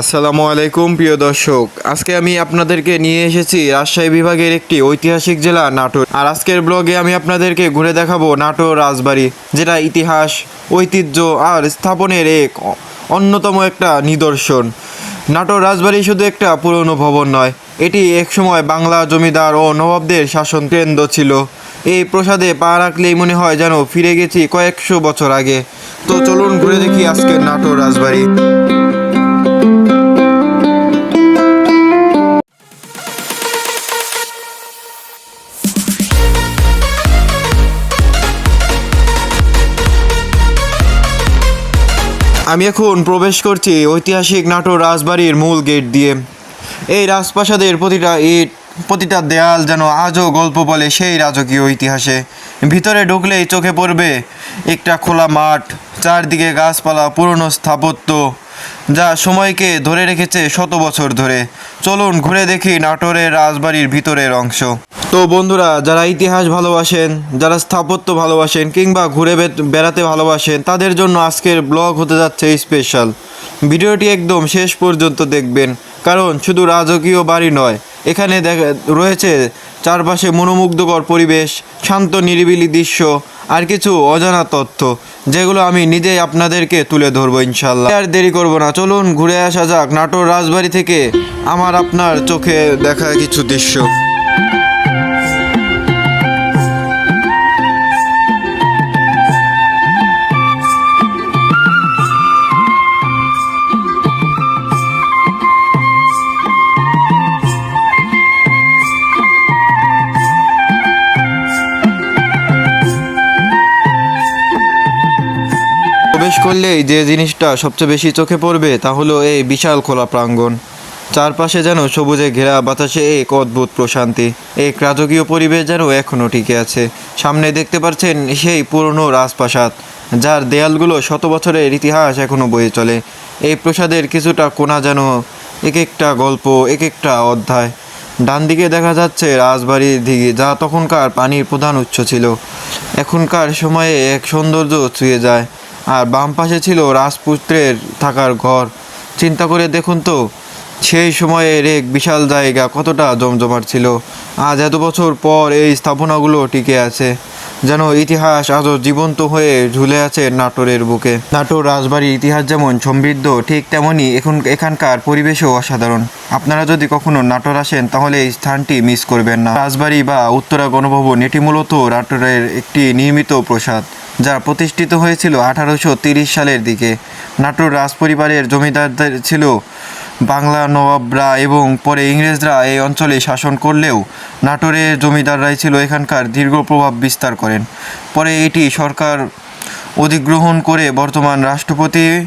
আসসালামু আলাইকুম, প্রিয় দর্শক। আজকে আমি আপনাদেরকে নিয়ে এসেছি রাজশাহী বিভাগের একটি ঐতিহাসিক জেলা, নাটোর। আর আজকের ব্লগে আমি আপনাদেরকে ঘুরে দেখাবো নাটোর রাজবাড়ি, যেটা ইতিহাস, ঐতিহ্য আর স্থাপনের এক অন্যতম একটা নিদর্শন। নাটোর রাজবাড়ি শুধু একটা পুরনো ভবন নয়, এটি একসময় বাংলা জমিদার ও নবাবদের শাসন কেন্দ্র ছিল। এই প্রসাদে পা রাখলেই মনে হয় যেন ফিরে গেছি কয়েকশো বছর আগে। তো চলুন ঘুরে দেখি আজকের নাটোর রাজবাড়ি। আমি এখন প্রবেশ করছি ঐতিহাসিক নাটোর রাজবাড়ির মূল গেট দিয়ে। এই রাজপ্রাসাদের প্রতিটা ইট, প্রতিটা দেয়াল যেন আজও গল্প বলে সেই রাজকীয় ইতিহাসে। ভিতরে ঢুকলেই চোখে পড়বে একটা খোলা মাঠ, চারদিকে গাছপালা, পুরনো স্থাপত্য। যা সময়কে ধরে রেখেছে শত বছর ধরে। চলুন ঘুরে দেখি নাটোরের রাজবাড়ির ভিতরের অংশ। তো বন্ধুরা, যারা ইতিহাস ভালোবাসেন, যারা স্থাপত্য ভালোবাসেন কিংবা ঘুরে বেড়াতে ভালোবাসেন, তাদের জন্য আজকের ব্লগ হতে যাচ্ছে স্পেশাল ভিডিওটি একদম শেষ পর্যন্ত দেখবেন, কারণ শুধু রাজকীয় বাড়ি নয়, এখানে দেখা রয়েছে চারপাশে মনোমুগ্ধকর পরিবেশ, শান্ত নিরিবিলি দৃশ্য আর কিছু অজানা তথ্য, যেগুলো আমি নিজেই আপনাদেরকে তুলে ধরবো ইনশাল্লাহ আর দেরি করব না, চলুন ঘুরে আসা যাক। নাটোর রাজবাড়ি থেকে আমার আপনার চোখে দেখা কিছু দৃশ্য। করলেই যে জিনিসটা সবচেয়ে বেশি চোখে পড়বে, তা হলো এই বিশাল খোলা প্রাঙ্গণ। চারপাশে যেন সবুজে ঘেরা বাতাসে এক অদ্ভুত প্রশান্তি, এক রাজকীয় পরিবেশ যেন এখনও টিকে আছে। সামনে দেখতে পাচ্ছেন সেই পুরনো রাজপ্রাসাদ, যার দেয়ালগুলো শত বছরের ইতিহাস এখনও বয়ে চলে। এই প্রসাদের কিছুটা কোনা যেন এক একটা গল্প এক একটা অধ্যায়। ডান দিকে দেখা যাচ্ছে রাজবাড়ির দিকে যা তখনকার পানির প্রধান উৎস ছিল। এখনকার সময়ে এক সৌন্দর্য ছুঁয়ে যায়। আর বাম পাশে ছিল রাজপুত্রের থাকার ঘর। চিন্তা করে দেখুন তো, সেই সময়ের এক বিশাল জায়গা কতটা জমজমাট ছিল। আজ এত বছর পর এই স্থাপনাগুলো টিকে আছে। যেন ইতিহাস আজও জীবন্ত হয়ে ঝুলে আছে নাটোরের বুকে। নাটোর রাজবাড়ির ইতিহাস যেমন সমৃদ্ধ, ঠিক তেমনই এখন এখানকার পরিবেশও অসাধারণ। আপনারা যদি কখনো নাটোর আসেন, তাহলে এই স্থানটি মিস করবেন না। রাজবাড়ি বা উত্তরা গণভবন এটি মূলত নাটোরের একটি নির্মিত প্রসাদ, যা প্রতিষ্ঠিত হয়েছিল আঠারোশো সালের দিকে। নাটোর রাজপরিবারের জমিদারদের ছিল বাংলা নবাবরা এবং পরে ইংরেজরা এই অঞ্চলে শাসন করলেও নাটোরের জমিদাররাই ছিল এখানকার দীর্ঘ প্রভাব বিস্তার করেন। পরে এটি সরকার অধিগ্রহণ করে বর্তমান রাষ্ট্রপতি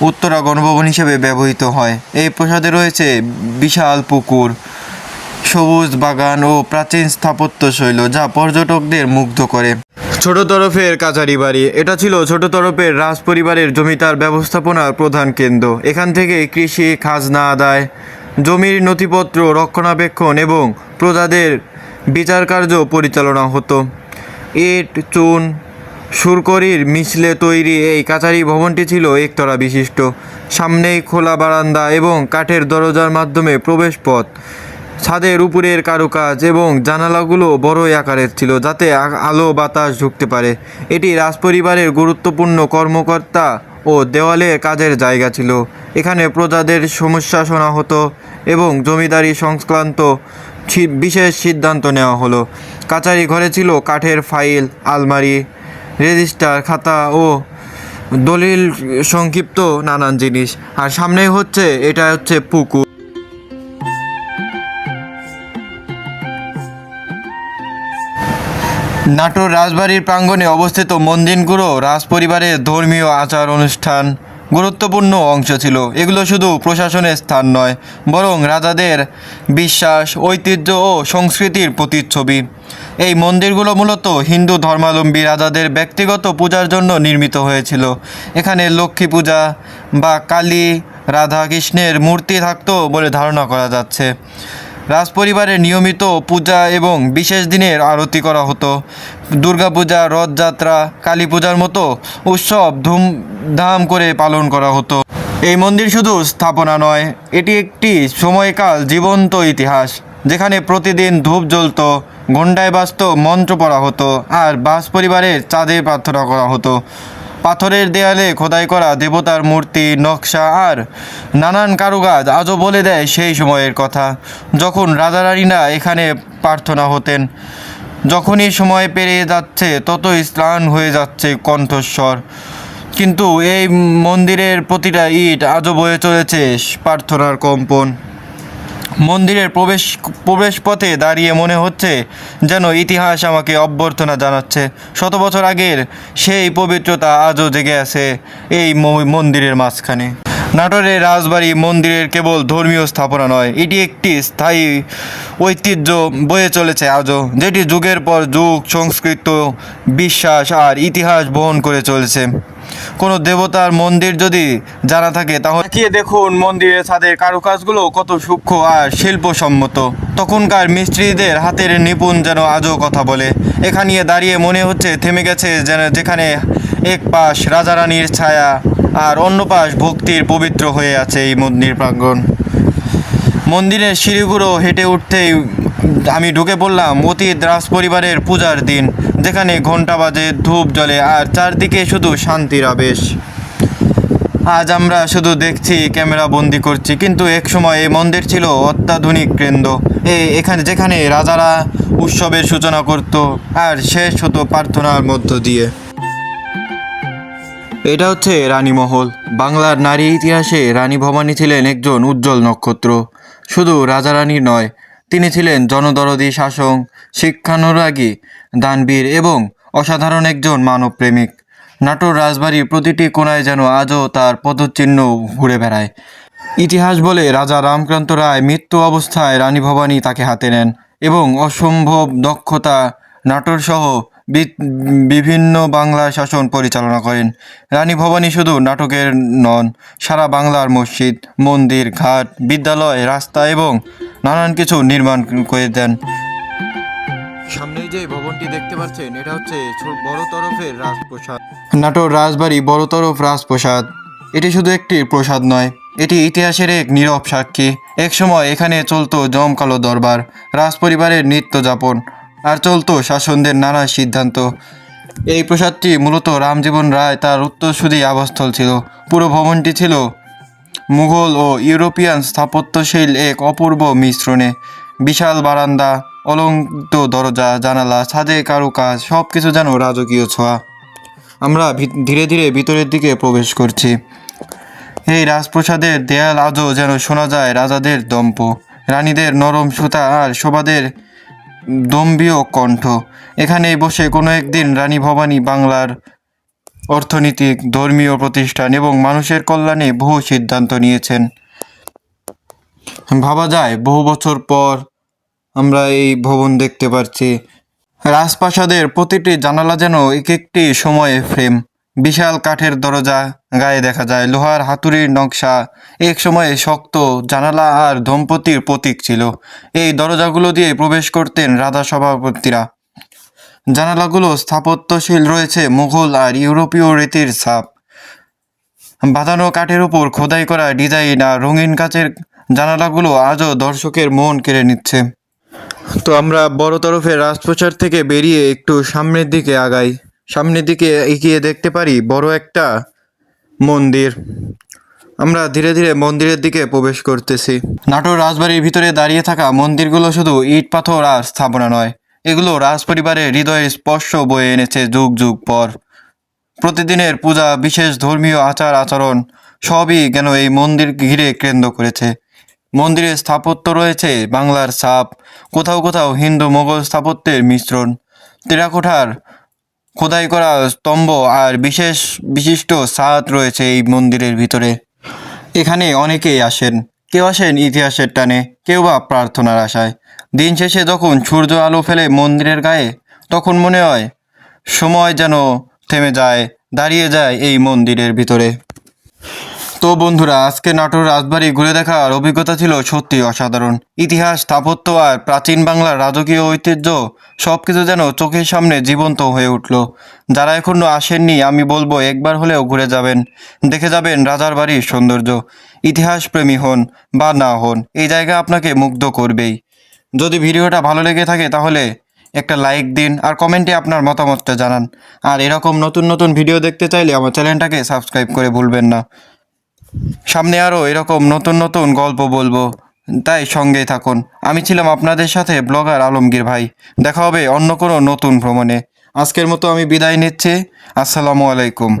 উত্তরা গণভবন হিসেবে ব্যবহৃত হয়। এই প্রসাদে রয়েছে বিশাল পুকুর, সবুজ বাগান ও প্রাচীন স্থাপত্য শৈল যা পর্যটকদের মুগ্ধ করে। ছোট তরফের কাচারি বাড়ি। এটা ছিল ছোট তরফের রাজ পরিবারের জমিদার ব্যবস্থাপনার প্রধান কেন্দ্র। এখান থেকে কৃষি, খাজনা আদায়, জমির নথিপত্র রক্ষণাবেক্ষণ এবং প্রজাদের বিচার কার্য পরিচালনা হতো। ইট, চুন, সুরকরির মিশলে তৈরি এই কাচারি ভবনটি ছিল একতলা বিশিষ্ট। সামনেই খোলা বারান্দা এবং কাঠের দরজার মাধ্যমে প্রবেশ পথ ছাদের উপরের কারুকাজ এবং জানালাগুলো বড়ই আকারের ছিল যাতে আলো বাতাস ঢুকতে পারে। এটি রাজপরিবারের গুরুত্বপূর্ণ কর্মকর্তা ও দেওয়ালে কাজের জায়গা ছিল। এখানে প্রজাদের সমস্যা শোনা হতো এবং জমিদারি সংক্রান্ত বিশেষ সিদ্ধান্ত নেওয়া হলো। কাচারি ঘরে ছিল কাঠের ফাইল, আলমারি, রেজিস্টার, খাতা ও দলিল সংক্ষিপ্ত নানান জিনিস। আর সামনেই হচ্ছে এটা হচ্ছে পুকুর। নাটোর রাজবাড়ির প্রাঙ্গণে অবস্থিত মন্দিরগুলো রাজপরিবারের ধর্মীয় আচার অনুষ্ঠান গুরুত্বপূর্ণ অংশ ছিল। এগুলো শুধু প্রশাসনের স্থান নয়, বরং রাজাদের বিশ্বাস, ঐতিহ্য ও সংস্কৃতির প্রতিচ্ছবি। এই মন্দিরগুলো মূলত হিন্দু ধর্মাবলম্বী রাজাদের ব্যক্তিগত পূজার জন্য নির্মিত হয়েছিল। এখানে লক্ষ্মী পূজা বা কালী, রাধা কৃষ্ণের মূর্তি থাকতো বলে ধারণা করা যাচ্ছে। রাজপরিবারের নিয়মিত পূজা এবং বিশেষ দিনের আরতি করা হতো। দুর্গাপূজা, রথযাত্রা কালী পূজার মতো উৎসব ধুমধাম করে পালন করা হতো। এই মন্দির শুধু স্থাপনা নয়, এটি একটি সময়কাল জীবন্ত ইতিহাস, যেখানে প্রতিদিন ধূপ জ্বলত, ঘণ্টায় বাজত মন্ত্র পড়া হতো আর বাস পরিবারের চাঁদে প্রার্থনা করা হতো। পাথরের দেয়ালে খোদাই করা দেবতার মূর্তি, নকশা আর নানান কারুকাজ আজও বলে দেয় সেই সময়ের কথা। যখন রাজারানীরা এখানে প্রার্থনা হতেন, যখনই সময় পেরিয়ে যাচ্ছে, ততই স্নান হয়ে যাচ্ছে কণ্ঠস্বর। কিন্তু এই মন্দিরের প্রতিটা ইট আজও বয়ে চলেছে প্রার্থনার কম্পন। মন্দিরের প্রবেশ প্রবেশ পথে দাঁড়িয়ে মনে হচ্ছে যেন ইতিহাস আমাকে অভ্যর্থনা জানাচ্ছে। শত বছর আগের সেই পবিত্রতা আজও জেগে আছে এই মন্দিরের মাঝখানে। নাটোরের রাজবাড়ি মন্দিরের কেবল ধর্মীয় স্থাপনা নয়, এটি একটি স্থায়ী ঐতিহ্য বয়ে চলেছে আজও, যেটি যুগের পর যুগ, সংস্কৃত, বিশ্বাস আর ইতিহাস বহন করে চলেছে। কোনো দেবতার মন্দির যদি জানা থাকে তাহলে তাকিয়ে দেখুন মন্দিরের ছাদের কারুকাজগুলো কত সূক্ষ্ম আর শিল্পসম্মত। তখনকার মিস্ত্রিদের হাতের নিপুণ যেন আজও কথা বলে। এখানে দাঁড়িয়ে মনে হচ্ছে থেমে গেছে যেন যেখানে এক পাশ রাজারানীর ছায়া আর অন্য পাশ ভক্তির পবিত্র হয়ে আছে এই মন্দির প্রাঙ্গণ। মন্দিরের সিঁড়িগুলো হেঁটে উঠতেই আমি ঢুকে পড়লাম অতীত রাজ পরিবারের পূজার দিন, যেখানে ঘণ্টা বাজে, ধূপ জ্বলে, আর চারদিকে শুধু শান্তির আবেশ। আজ আমরা শুধু দেখছি, ক্যামেরা বন্দি করছি, কিন্তু এক সময় এই মন্দির ছিল অত্যাধুনিক কেন্দ্র। এ, এখানে, যেখানে রাজারা উৎসবের সূচনা করত, আর শেষ হতো প্রার্থনার মধ্য দিয়ে। এটা হচ্ছে রানীমহল। বাংলার নারী ইতিহাসে রানী ভবানী ছিলেন একজন উজ্জ্বল নক্ষত্র। শুধু রাজারানী নয় তিনি ছিলেন জনদরদি শাসক, শিক্ষানুরাগী, দানবীর এবং অসাধারণ একজন মানবপ্রেমিক। নাটোর রাজবাড়ির প্রতিটি কোনায় যেন আজও তার পদচিহ্ন ঘুরে বেড়ায়। ইতিহাস বলে রাজা রামকান্ত রায় মৃত্যু অবস্থায় রানী ভবানী তাকে হাতে নেন এবং অসম্ভব দক্ষতা নাটোর সহ বিভিন্ন বাংলা শাসন পরিচালনা করেন। রানী ভবানী শুধু নাটকের নন সারা বাংলার মসজিদ মন্দির ঘাট বিদ্যালয় রাস্তা এবং নানান কিছু নির্মাণ করে দেন। সামনেই যে ভবনটি দেখতে পাচ্ছেন এটা হচ্ছে বড় তরফের রাজপ্রসাদ। নাটোর রাজবাড়ি বড় তরফ রাজপ্রসাদ। এটি শুধু একটি প্রসাদ নয় এটি ইতিহাসের এক নীরব সাক্ষী। একসময় এখানে চলতো জমকালো দরবার রাজপরিবারের নৃত্য যাপন আর চলতো শাসনদের নানা সিদ্ধান্ত। এই প্রসাদটি মূলত রামজীবন রায় তার উত্তরসূরি আবাসস্থল ছিল। পুরো ভবনটি ছিল মুঘল ও ইউরোপিয়ান স্থাপত্যশৈল এক অপূর্ব মিশ্রণে। বিশাল বারান্দা অলঙ্কৃত দরজা, জানালা, ছাদে কারুকাজ সব কিছু যেন রাজকীয় ছোঁয়া। আমরা ধীরে ধীরে ভিতরের দিকে প্রবেশ করছি। এই রাজপ্রসাদের দেয়াল আজও যেন শোনা যায় রাজাদের দম্প। রানীদের নরম সুতা আর শোভাদের দম্ভীয় কণ্ঠ। এখানে বসে কোনো একদিন রানী ভবানী বাংলার অর্থনৈতিক, ধর্মীয় প্রতিষ্ঠান এবং মানুষের কল্যাণে বহু সিদ্ধান্ত নিয়েছেন। ভাবা যায়, বহু বছর পর আমরা এই ভবন দেখতে পাচ্ছি রাজপ্রাসাদের প্রতিটি জানালা যেন এক একটি সময়ে ফ্রেম। বিশাল কাঠের দরজা, গায়ে দেখা যায় লোহার হাতুড়ির নকশা। এক সময়ে শক্ত জানালা আর দম্পতির প্রতীক ছিল। এই দরজাগুলো দিয়ে প্রবেশ করতেন রাজা সভাপতিরা। জানালাগুলো স্থাপত্যশীল রয়েছে মুঘল আর ইউরোপীয় রীতির ছাপ। বাঁধানো কাঠের উপর খোদাই করা ডিজাইন আর রঙিন কাচের জানালাগুলো আজও দর্শকের মন কেড়ে নিচ্ছে। তো আমরা বড় তরফের রাজপ্রচার থেকে বেরিয়ে একটু সামনের দিকে আগাই। সামনের দিকে এগিয়ে দেখতে পারি বড় একটা মন্দির। আমরা ধীরে ধীরে মন্দিরের দিকে প্রবেশ করতেছি। নাটোর রাজবাড়ির ভিতরে দাঁড়িয়ে থাকা মন্দিরগুলো শুধু ইট, পাথর আর স্থাপনা নয়, এগুলো রাজ রাজপরিবারের হৃদয়ের স্পর্শ বয়ে এনেছে যুগ যুগ পর। প্রতিদিনের পূজা, বিশেষ ধর্মীয় আচার, আচরণ, সবই যেন এই মন্দির ঘিরে কেন্দ্র করেছে। মন্দিরের স্থাপত্য রয়েছে বাংলার ছাপ কোথাও কোথাও হিন্দু মোগল স্থাপত্যের মিশ্রণ। টেরাকোঠার খোদাই করা স্তম্ভ আর বিশেষ বিশিষ্ট সাত রয়েছে এই মন্দিরের ভিতরে। এখানে অনেকেই আসেন। কেউ আসেন ইতিহাসের টানে, কেউ বা প্রার্থনার আশায়। দিন শেষে যখন সূর্য আলো ফেলে মন্দিরের গায়ে, তখন মনে হয়, সময় যেন থেমে যায়, দাঁড়িয়ে যায় এই মন্দিরের ভিতরে। তো বন্ধুরা, আজকে নাটোর রাজবাড়ি ঘুরে দেখার অভিজ্ঞতা ছিল সত্যি অসাধারণ। ইতিহাস, স্থাপত্য আর প্রাচীন বাংলার রাজকীয় ঐতিহ্য সব কিছু যেন চোখের সামনে জীবন্ত হয়ে উঠল। যারা এখনও আসেননি, আমি বলব একবার হলেও ঘুরে যাবেন। দেখে যাবেন রাজার বাড়ির সৌন্দর্য। ইতিহাস প্রেমী হন বা না হন, এই জায়গা আপনাকে মুগ্ধ করবেই। যদি ভিডিওটা ভালো লেগে থাকে তাহলে একটা লাইক দিন আর কমেন্টে আপনার মতামতটা জানান। আর এরকম নতুন নতুন ভিডিও দেখতে চাইলে আমার চ্যানেলটাকে সাবস্ক্রাইব করে ভুলবেন না। সামনে আরও এরকম নতুন নতুন গল্প বলব। তাই সঙ্গেই থাকুন। আমি ছিলাম আপনাদের সাথে ব্লগার আলমগীর ভাই। দেখা হবে অন্য কোনো নতুন ভ্রমণে। আজকের মতো আমি বিদায় নিচ্ছি। আসসালামু আলাইকুম।